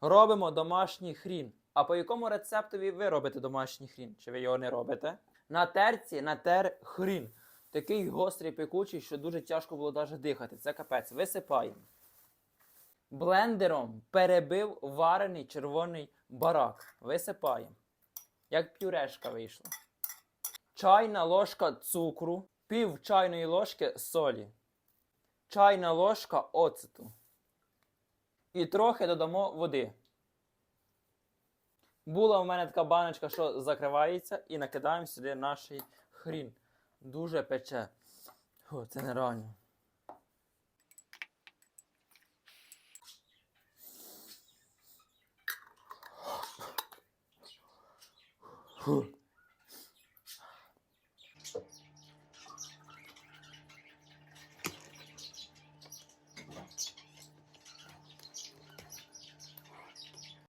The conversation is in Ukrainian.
Робимо домашній хрін. А по якому рецептові ви робите домашній хрін? Чи ви його не робите? На терці натер хрін. Такий гострий пекучий, що дуже тяжко було навіть дихати. Це капець. Висипаємо. Блендером перебив варений червоний барак. Висипаємо. Як пюрешка вийшла. Чайна ложка цукру, пів чайної ложки солі, чайна ложка оцету. І трохи додамо води. Була в мене така баночка, що закривається, і накидаємо сюди наш хрін. Дуже пече. О, Це нереально. Фу.